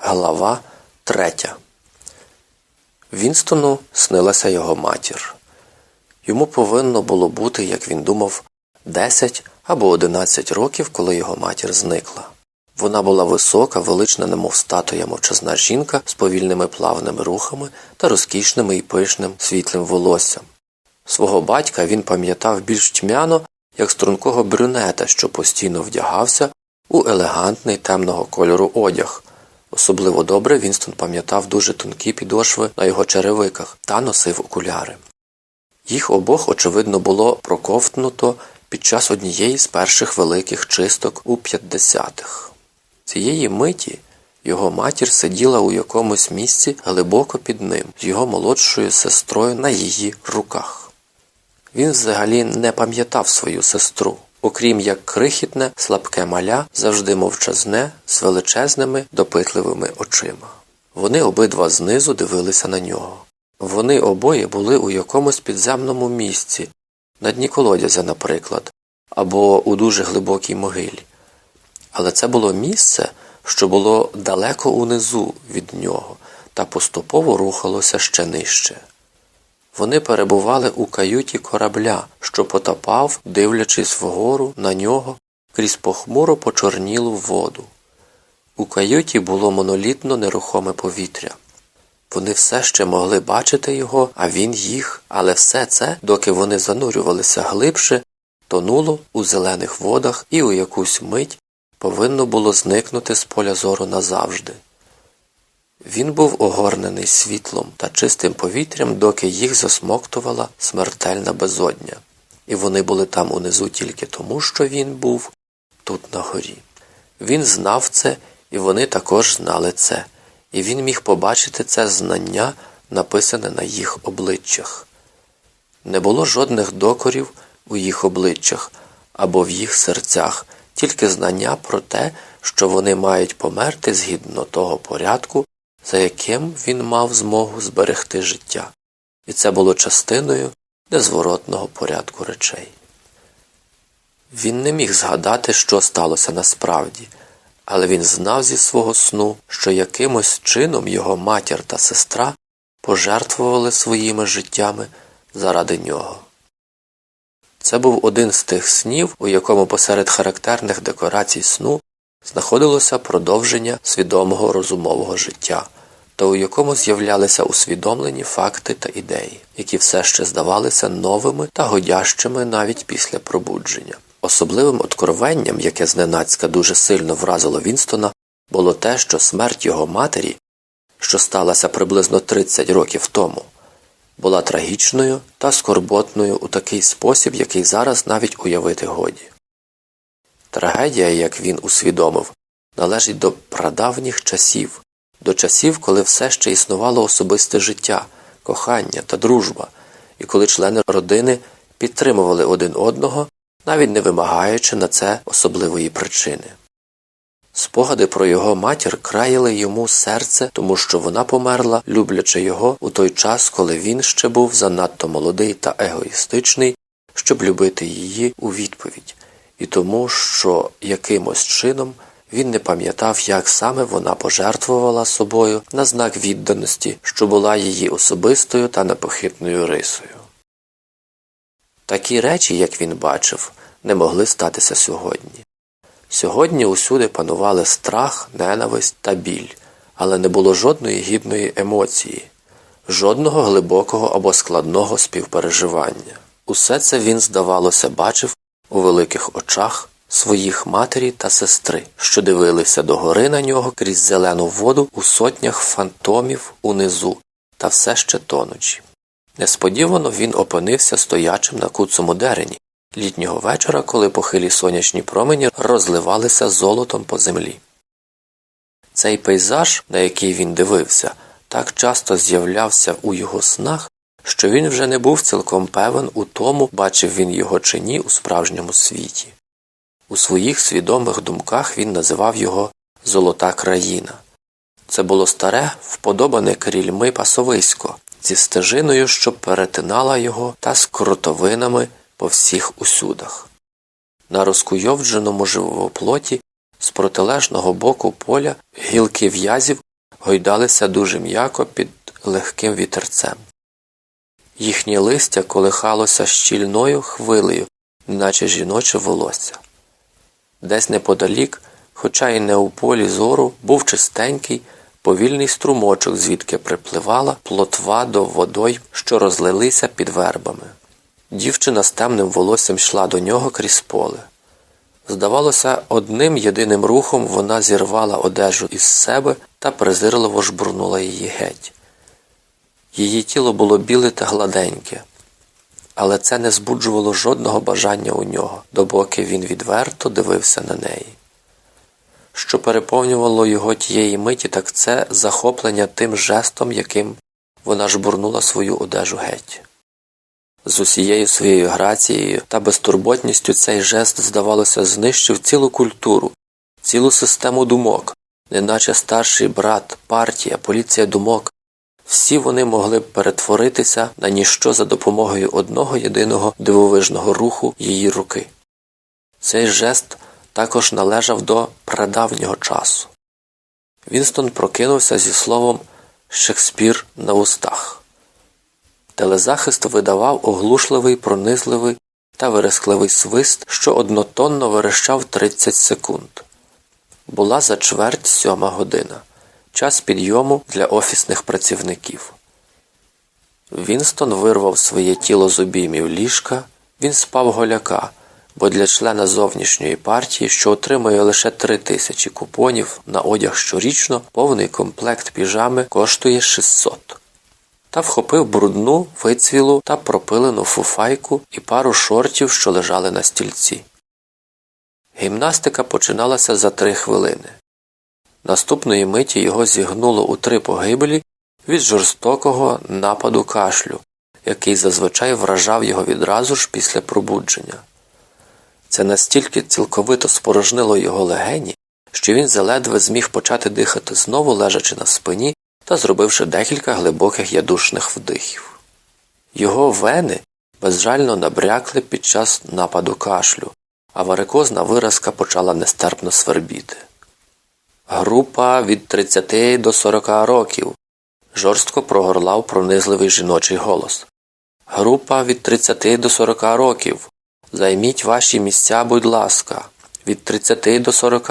Глава третя. Вінстону снилася його матір. Йому повинно було бути, як він думав, 10 або 11 років, коли його матір зникла. Вона була висока, велична, немов статуя мовчазна жінка з повільними плавними рухами та розкішними і пишним світлим волоссям. Свого батька він пам'ятав більш тьмяно, як стрункого брюнета, що постійно вдягався у елегантний темного кольору одяг. Особливо добре Вінстон пам'ятав дуже тонкі підошви на його черевиках та носив окуляри. Їх обох, очевидно, було проковтнуто під час однієї з перших великих чисток у 50-х. Цієї миті його матір сиділа у якомусь місці глибоко під ним з його молодшою сестрою на її руках. Він взагалі не пам'ятав свою сестру, окрім як крихітне, слабке маля, завжди мовчазне, з величезними, допитливими очима. Вони обидва знизу дивилися на нього. Вони обоє були у якомусь підземному місці, на дні колодязя, наприклад, або у дуже глибокій могилі. Але це було місце, що було далеко унизу від нього та поступово рухалося ще нижче. Вони перебували у каюті корабля, що потопав, дивлячись вгору на нього крізь похмуро почорнілу воду. У каюті було монолітно нерухоме повітря. Вони все ще могли бачити його, а він їх, але все це, доки вони занурювалися глибше, тонуло у зелених водах і у якусь мить повинно було зникнути з поля зору назавжди. Він був огорнений світлом та чистим повітрям, доки їх засмоктувала смертельна безодня, і вони були там унизу тільки тому, що він був тут на горі. Він знав це, і вони також знали це, і він міг побачити це знання, написане на їх обличчях. Не було жодних докорів у їх обличчях або в їх серцях, тільки знання про те, що вони мають померти згідно того порядку, за яким він мав змогу зберегти життя, і це було частиною незворотного порядку речей. Він не міг згадати, що сталося насправді, але він знав зі свого сну, що якимось чином його матір та сестра пожертвували своїми життями заради нього. Це був один з тих снів, у якому посеред характерних декорацій сну знаходилося продовження свідомого розумового життя, та у якому з'являлися усвідомлені факти та ідеї, які все ще здавалися новими та годящими навіть після пробудження. Особливим откровенням, яке зненацька дуже сильно вразило Вінстона, було те, що смерть його матері, що сталася приблизно 30 років тому, була трагічною та скорботною у такий спосіб, який зараз навіть уявити годі. Трагедія, як він усвідомив, належить до прадавніх часів, до часів, коли все ще існувало особисте життя, кохання та дружба, і коли члени родини підтримували один одного, навіть не вимагаючи на це особливої причини. Спогади про його матір краяли йому серце, тому що вона померла, люблячи його у той час, коли він ще був занадто молодий та егоїстичний, щоб любити її у відповідь, і тому, що якимось чином він не пам'ятав, як саме вона пожертвувала собою на знак відданості, що була її особистою та непохитною рисою. Такі речі, як він бачив, не могли статися сьогодні. Сьогодні усюди панували страх, ненависть та біль, але не було жодної гідної емоції, жодного глибокого або складного співпереживання. Усе це він, здавалося, бачив у великих очах своїх матері та сестри, що дивилися догори на нього крізь зелену воду у сотнях фантомів унизу та все ще тонучі. Несподівано він опинився стоячим на куцому дерені літнього вечора, коли похилі сонячні промені розливалися золотом по землі. Цей пейзаж, на який він дивився, так часто з'являвся у його снах, що він вже не був цілком певен у тому, бачив він його чи ні у справжньому світі. У своїх свідомих думках він називав його Золота країна. Це було старе, вподобане крільми пасовисько зі стежиною, що перетинала його, та з кротовинами по всіх усюдах. На розкуйовдженому живоплоті з протилежного боку поля гілки в'язів гойдалися дуже м'яко під легким вітерцем. Їхнє листя колихалося щільною хвилею, наче жіноче волосся. Десь неподалік, хоча й не у полі зору, був чистенький, повільний струмочок, звідки припливала плотва до водой, що розлилися під вербами. Дівчина з темним волоссям йшла до нього крізь поле. Здавалося, одним єдиним рухом вона зірвала одежу із себе та презирливо жбурнула її геть. Її тіло було біле та гладеньке, але це не збуджувало жодного бажання у нього, допоки він відверто дивився на неї. Що переповнювало його тієї миті, так це захоплення тим жестом, яким вона жбурнула свою одежу геть. З усією своєю грацією та безтурботністю цей жест, здавалося, знищив цілу культуру, цілу систему думок, неначе старший брат, партія, поліція думок. Всі вони могли б перетворитися на ніщо за допомогою одного єдиного дивовижного руху її руки. Цей жест також належав до прадавнього часу. Вінстон прокинувся зі словом Шекспір на устах. Телезахист видавав оглушливий, пронизливий та верескливий свист, що однотонно верещав 30 секунд. Була за чверть сьома година час підйому для офісних працівників. Вінстон вирвав своє тіло з обіймів ліжка, він спав голяка, бо для члена зовнішньої партії, що отримує лише три тисячі купонів на одяг щорічно, повний комплект піжами коштує 600. Та вхопив брудну, вицвілу та пропилену фуфайку і пару шортів, що лежали на стільці. Гімнастика починалася за три хвилини. Наступної миті його зігнуло у три погибелі від жорстокого нападу кашлю, який зазвичай вражав його відразу ж після пробудження. Це настільки цілковито спорожнило його легені, що він заледве зміг почати дихати знову лежачи на спині та зробивши декілька глибоких ядушних вдихів. Його вени безжально набрякли під час нападу кашлю, а варикозна виразка почала нестерпно свербіти. Група від 30 до 40 років. жорстко прогорлав пронизливий жіночий голос. Група від 30 до 40 років. Займіть ваші місця, будь ласка, від 30 до 40.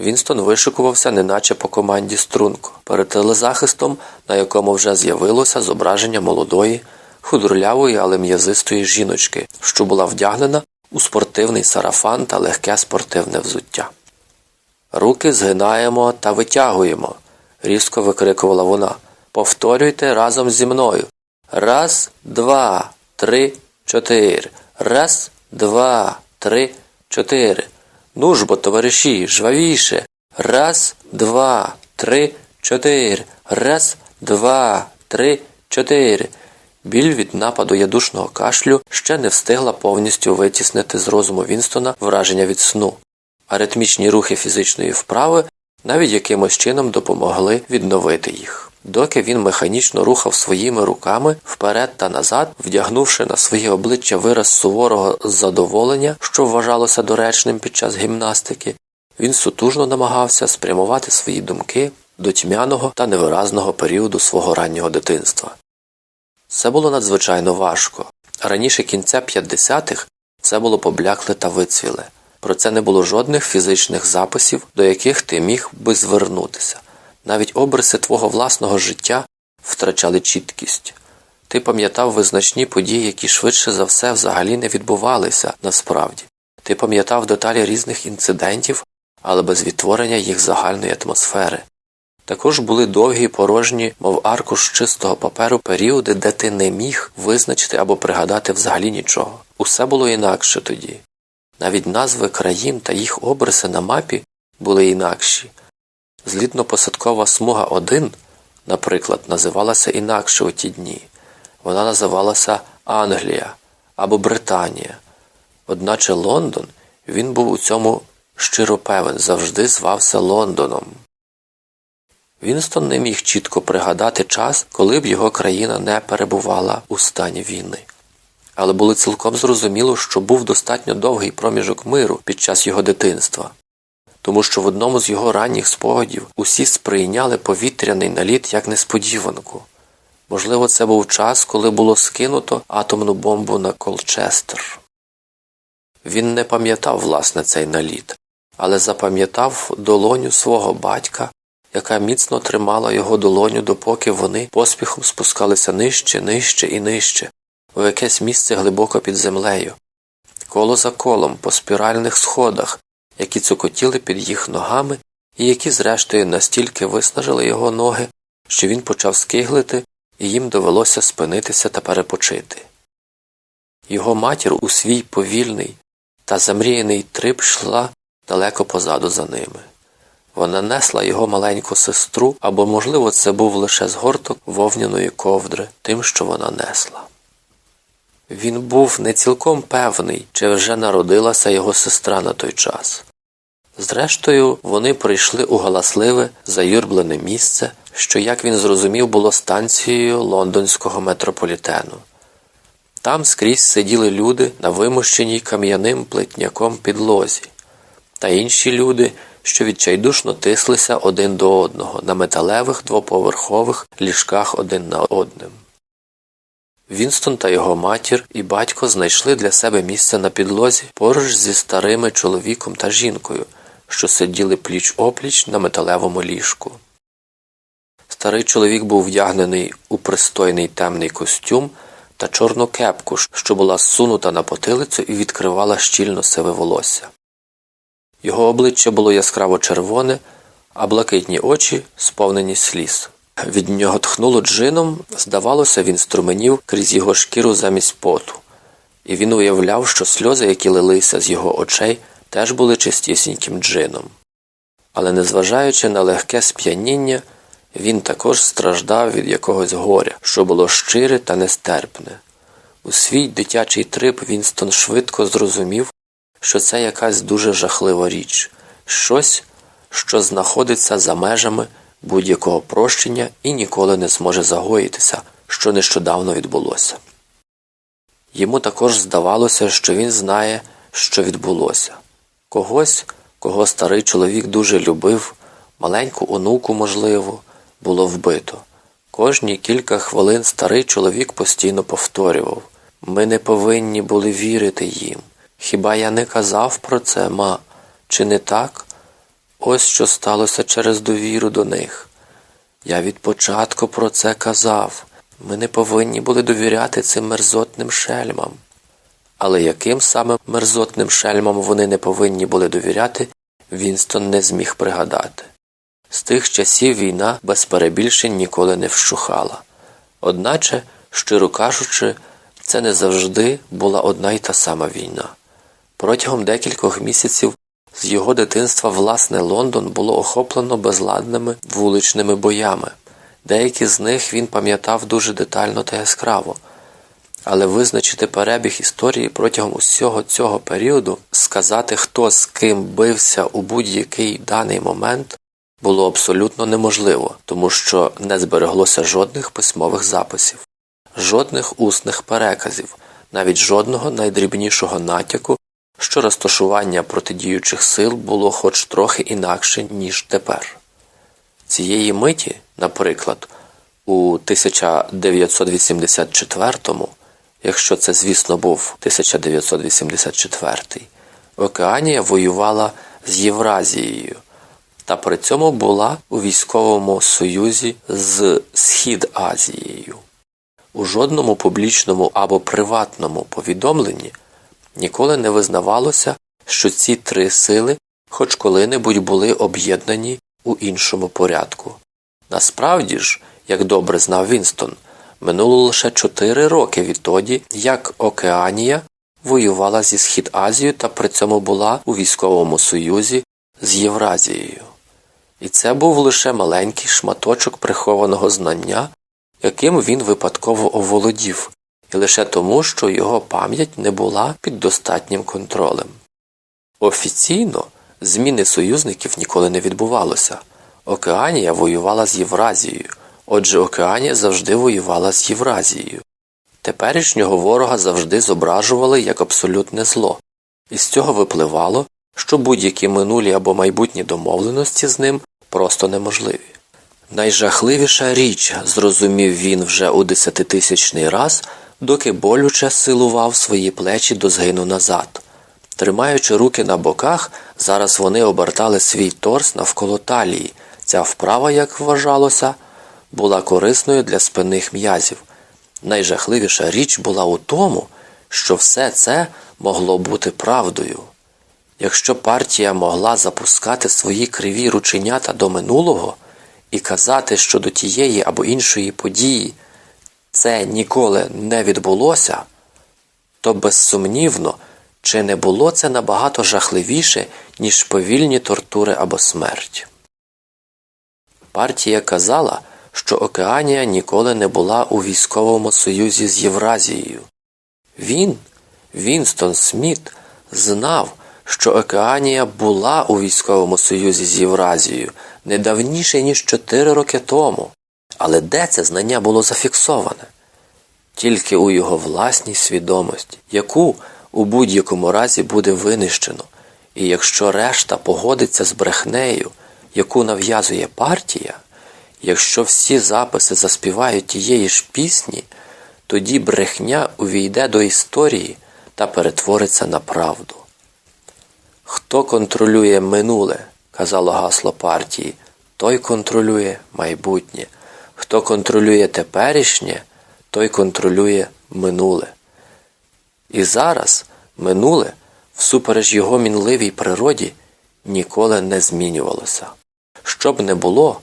Вінстон вишикувався, неначе по команді струнко, перед телезахистом, на якому вже з'явилося зображення молодої, худорлявої, але м'язистої жіночки, що була вдягнена у спортивний сарафан та легке спортивне взуття. Руки згинаємо та витягуємо, різко викрикувала вона. Повторюйте разом зі мною. Раз, два, три, чотири. Раз, два, три, чотири. Ну ж бо, товариші, жвавіше. Раз, два, три, чотири. Раз, два, три, чотири. Біль від нападу ядушного кашлю ще не встигла повністю витіснити з розуму Вінстона враження від сну а ритмічні рухи фізичної вправи навіть якимось чином допомогли відновити їх. Доки він механічно рухав своїми руками вперед та назад, вдягнувши на своє обличчя вираз суворого задоволення, що вважалося доречним під час гімнастики, він сутужно намагався спрямувати свої думки до тьмяного та невиразного періоду свого раннього дитинства. Це було надзвичайно важко. Раніше кінця 50-х це було поблякле та вицвіле. Про це не було жодних фізичних записів, до яких ти міг би звернутися. Навіть обриси твого власного життя втрачали чіткість. Ти пам'ятав визначні події, які швидше за все взагалі не відбувалися насправді. Ти пам'ятав деталі різних інцидентів, але без відтворення їх загальної атмосфери. Також були довгі порожні, мов аркуш чистого паперу, періоди, де ти не міг визначити або пригадати взагалі нічого. Усе було інакше тоді. Навіть назви країн та їх обриси на мапі були інакші. Злітно-посадкова смуга 1, наприклад, називалася інакше у ті дні. Вона називалася Англія або Британія. Одначе Лондон він був у цьому щиро певен, завжди звався Лондоном. Вінстон не міг чітко пригадати час, коли б його країна не перебувала у стані війни але було цілком зрозуміло, що був достатньо довгий проміжок миру під час його дитинства. тому що в одному з його ранніх спогадів усі сприйняли повітряний наліт як несподіванку. Можливо, це був час, коли було скинуто атомну бомбу на Колчестер. Він не пам'ятав власне цей наліт, але запам'ятав долоню свого батька, яка міцно тримала його долоню, допоки вони поспіхом спускалися нижче, нижче і нижче, у якесь місце глибоко під землею, коло за колом по спіральних сходах, які цокотіли під їх ногами і які, зрештою, настільки виснажили його ноги, що він почав скиглити, і їм довелося спинитися та перепочити. Його матір у свій повільний та замріяний трип йшла далеко позаду за ними. Вона несла його маленьку сестру, або, можливо, це був лише згорток вовняної ковдри, тим, що вона несла. Він був не цілком певний, чи вже народилася його сестра на той час. Зрештою, вони прийшли у галасливе, заюрблене місце, що, як він зрозумів, було станцією лондонського метрополітену. Там скрізь сиділи люди на вимощеній кам'яним плетняком підлозі, та інші люди, що відчайдушно тислися один до одного на металевих двоповерхових ліжках один на одним. Вінстон та його матір і батько знайшли для себе місце на підлозі поруч зі старими чоловіком та жінкою, що сиділи пліч опліч на металевому ліжку. Старий чоловік був вдягнений у пристойний темний костюм та чорну кепку, що була зсунута на потилицю і відкривала щільно сиве волосся. Його обличчя було яскраво червоне, а блакитні очі сповнені сліз. Від нього тхнуло джином, здавалося, він струменів крізь його шкіру замість поту, і він уявляв, що сльози, які лилися з його очей, теж були чистісіньким джином. Але, незважаючи на легке сп'яніння, він також страждав від якогось горя, що було щире та нестерпне. У свій дитячий трип Вінстон швидко зрозумів, що це якась дуже жахлива річ, щось, що знаходиться за межами будь-якого прощення і ніколи не зможе загоїтися, що нещодавно відбулося. Йому також здавалося, що він знає, що відбулося когось, кого старий чоловік дуже любив, маленьку онуку, можливо, було вбито. Кожні кілька хвилин старий чоловік постійно повторював ми не повинні були вірити їм. Хіба я не казав про це, ма, чи не так? Ось що сталося через довіру до них. Я від початку про це казав. Ми не повинні були довіряти цим мерзотним шельмам. Але яким саме мерзотним шельмам вони не повинні були довіряти, Вінстон не зміг пригадати. З тих часів війна без перебільшень ніколи не вщухала. Одначе, щиро кажучи, це не завжди була одна й та сама війна. Протягом декількох місяців з його дитинства власне Лондон було охоплено безладними вуличними боями. Деякі з них він пам'ятав дуже детально та яскраво. Але визначити перебіг історії протягом усього цього періоду, сказати, хто з ким бився у будь-який даний момент, було абсолютно неможливо, тому що не збереглося жодних письмових записів, жодних усних переказів, навіть жодного найдрібнішого натяку, що розташування протидіючих сил було хоч трохи інакше, ніж тепер. Цієї миті, наприклад, у 1984-му, якщо це, звісно, був 1984, Океанія воювала з Євразією та при цьому була у військовому союзі з Схід Азією. У жодному публічному або приватному повідомленні ніколи не визнавалося, що ці три сили хоч коли-небудь були об'єднані у іншому порядку. Насправді ж, як добре знав Вінстон, минуло лише чотири роки відтоді, як Океанія воювала зі Схід Азією та при цьому була у військовому союзі з Євразією. І це був лише маленький шматочок прихованого знання, яким він випадково оволодів, і лише тому, що його пам'ять не була під достатнім контролем. Офіційно зміни союзників ніколи не відбувалося. Океанія воювала з Євразією, отже, Океанія завжди воювала з Євразією. Теперішнього ворога завжди зображували як абсолютне зло, і з цього випливало, що будь-які минулі або майбутні домовленості з ним просто неможливі. Найжахливіша річ, зрозумів він вже у десятитисячний раз, доки болюче силував свої плечі до згину назад. Тримаючи руки на боках, зараз вони обертали свій торс навколо талії. Ця вправа, як вважалося, була корисною для спинних м'язів. Найжахливіша річ була у тому, що все це могло бути правдою. Якщо партія могла запускати свої криві рученята до минулого і казати, що до тієї або іншої події це ніколи не відбулося, то безсумнівно, чи не було це набагато жахливіше, ніж повільні тортури або смерть. Партія казала, що Океанія ніколи не була у військовому союзі з Євразією. Він, Вінстон Сміт, знав, що Океанія була у військовому союзі з Євразією не давніше, ніж чотири роки тому. Але де це знання було зафіксоване? Тільки у його власній свідомості, яку у будь-якому разі буде винищено, і якщо решта погодиться з брехнею, яку нав'язує партія, якщо всі записи заспівають тієї ж пісні, тоді брехня увійде до історії та перетвориться на правду. Хто контролює минуле, казало гасло партії, той контролює майбутнє. Хто контролює теперішнє, той контролює минуле. І зараз минуле, всупереч його мінливій природі, ніколи не змінювалося. Що б не було,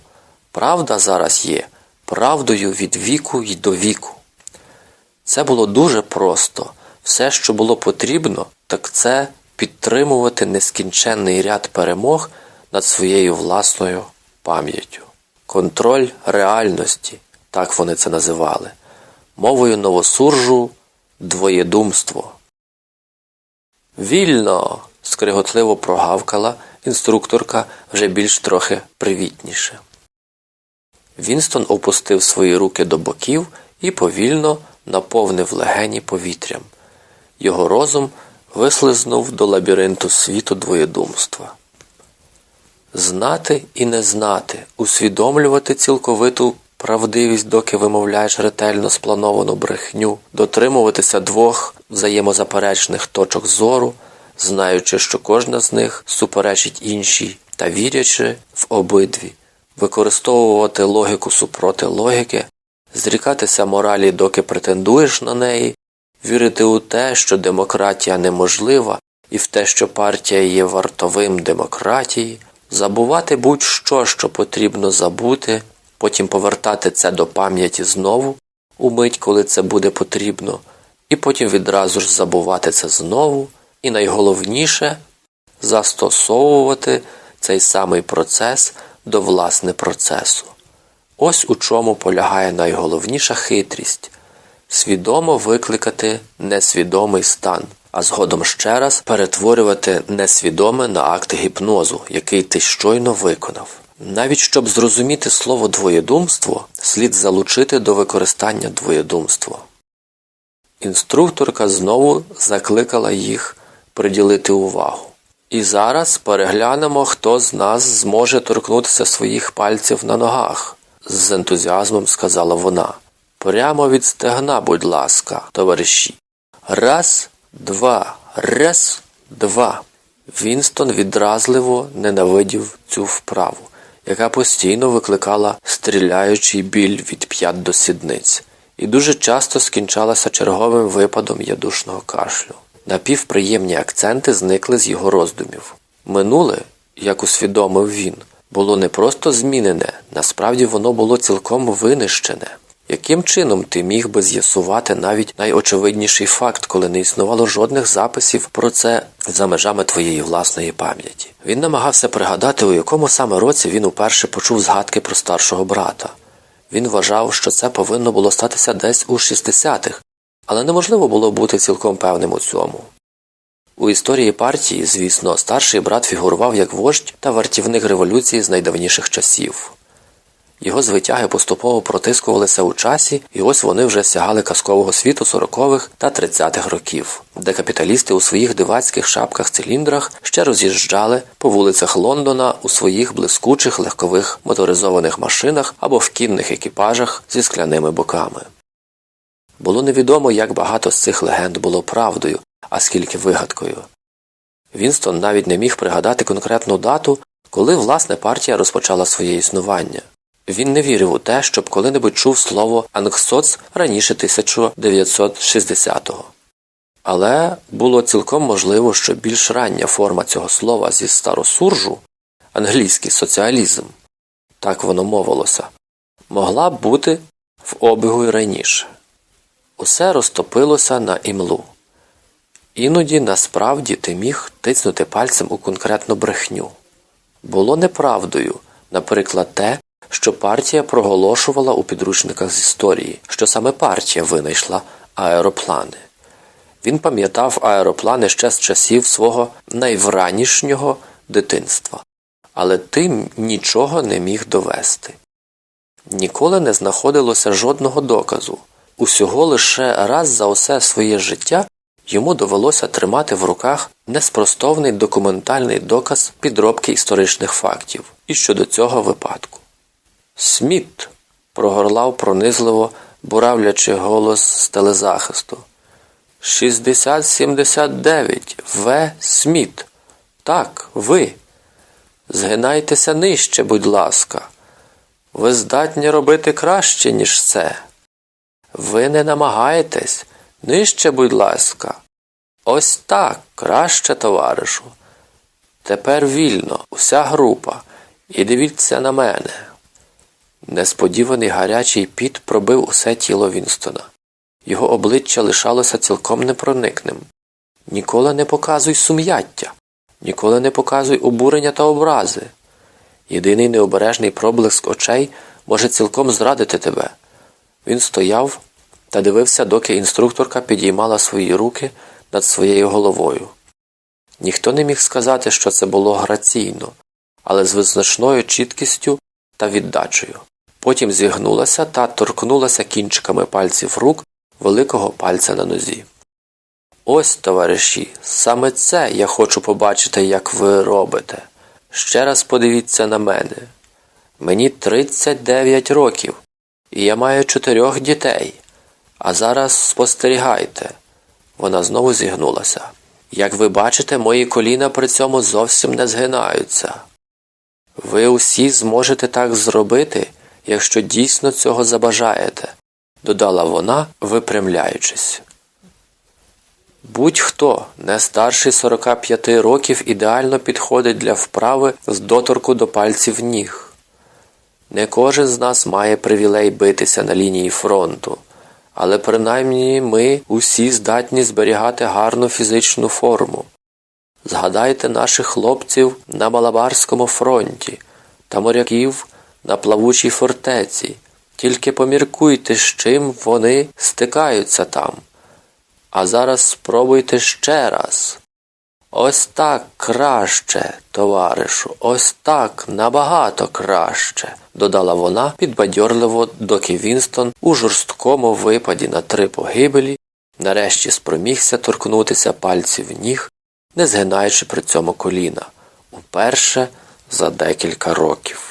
правда зараз є правдою від віку й до віку. Це було дуже просто. Все, що було потрібно, так це підтримувати нескінченний ряд перемог над своєю власною пам'яттю. Контроль реальності, так вони це називали, мовою новосуржу двоєдумство. Вільно. скриготливо прогавкала інструкторка вже більш трохи привітніше. Вінстон опустив свої руки до боків і повільно наповнив легені повітрям. Його розум вислизнув до лабіринту світу двоєдумства. Знати і не знати, усвідомлювати цілковиту правдивість, доки вимовляєш ретельно сплановану брехню, дотримуватися двох взаємозаперечних точок зору, знаючи, що кожна з них суперечить іншій, та вірячи в обидві, використовувати логіку супроти логіки, зрікатися моралі, доки претендуєш на неї, вірити у те, що демократія неможлива, і в те, що партія є вартовим демократії, забувати будь-що, що потрібно забути, потім повертати це до пам'яті знову, у мить, коли це буде потрібно, і потім відразу ж забувати це знову, і найголовніше застосовувати цей самий процес до власне процесу. Ось у чому полягає найголовніша хитрість свідомо викликати несвідомий стан, а згодом ще раз перетворювати несвідоме на акт гіпнозу, який ти щойно виконав. Навіть щоб зрозуміти слово двоєдумство, слід залучити до використання двоєдумство. Інструкторка знову закликала їх приділити увагу. І зараз переглянемо, хто з нас зможе торкнутися своїх пальців на ногах, з ентузіазмом сказала вона. Прямо від стегна, будь ласка, товариші. Раз, два, раз, два. Вінстон відразливо ненавидів цю вправу, яка постійно викликала стріляючий біль від п'ят до сідниць, і дуже часто скінчалася черговим випадом ядушного кашлю. Напівприємні акценти зникли з його роздумів. Минуле, як усвідомив він, було не просто змінене, насправді воно було цілком винищене. Яким чином ти міг би з'ясувати навіть найочевидніший факт, коли не існувало жодних записів про це за межами твоєї власної пам'яті? Він намагався пригадати, у якому саме році він уперше почув згадки про старшого брата. Він вважав, що це повинно було статися десь у 60-х, але неможливо було бути цілком певним у цьому. У історії партії, звісно, старший брат фігурував як вождь та вартівник революції з найдавніших часів. Його звитяги поступово протискувалися у часі, і ось вони вже сягали казкового світу 40-х та 30-х років, де капіталісти у своїх дивацьких шапках-циліндрах ще роз'їжджали по вулицях Лондона у своїх блискучих легкових моторизованих машинах або в кінних екіпажах зі скляними боками. Було невідомо, як багато з цих легенд було правдою, а скільки вигадкою. Вінстон навіть не міг пригадати конкретну дату, коли власне партія розпочала своє існування. Він не вірив у те, щоб коли-небудь чув слово «Ангсоц» раніше 1960-го. Але було цілком можливо, що більш рання форма цього слова зі старосуржу англійський соціалізм, так воно мовилося, могла б бути в обігу й раніше. Усе розтопилося на імлу. Іноді насправді ти міг тицнути пальцем у конкретну брехню. Було неправдою, наприклад, те, що партія проголошувала у підручниках з історії, що саме партія винайшла аероплани. Він пам'ятав аероплани ще з часів свого найвранішнього дитинства, але тим нічого не міг довести. Ніколи не знаходилося жодного доказу. Усього лише раз за усе своє життя йому довелося тримати в руках неспростовний документальний доказ підробки історичних фактів і щодо цього випадку. Сміт. прогорлав пронизливо буравлячи голос з телезахисту. 6079 В. Сміт. Так, ви. Згинайтеся нижче, будь ласка. Ви здатні робити краще, ніж це. Ви не намагаєтесь. Нижче, будь ласка. Ось так, краще, товаришу. Тепер вільно, уся група, і дивіться на мене. Несподіваний гарячий піт пробив усе тіло Вінстона. Його обличчя лишалося цілком непроникним. Ніколи не показуй сум'яття, ніколи не показуй обурення та образи. Єдиний необережний проблиск очей може цілком зрадити тебе. Він стояв та дивився, доки інструкторка підіймала свої руки над своєю головою. Ніхто не міг сказати, що це було граційно, але з визначною чіткістю та віддачею. Потім зігнулася та торкнулася кінчиками пальців рук великого пальця на нозі. Ось, товариші, саме це я хочу побачити, як ви робите. Ще раз подивіться на мене. Мені 39 років, і я маю чотирьох дітей. А зараз спостерігайте. Вона знову зігнулася. Як ви бачите, мої коліна при цьому зовсім не згинаються. Ви усі зможете так зробити, якщо дійсно цього забажаєте, додала вона, випрямляючись. Будь-хто не старший 45 років ідеально підходить для вправи з доторку до пальців ніг. Не кожен з нас має привілей битися на лінії фронту, але принаймні ми усі здатні зберігати гарну фізичну форму. Згадайте наших хлопців на Малабарському фронті та моряків на плавучій фортеці, тільки поміркуйте, з чим вони стикаються там. А зараз спробуйте ще раз. Ось так краще, товаришу, ось так набагато краще, додала вона підбадьорливо, доки Вінстон у жорсткому випаді на три погибелі нарешті спромігся торкнутися пальців ніг, не згинаючи при цьому коліна, уперше за декілька років.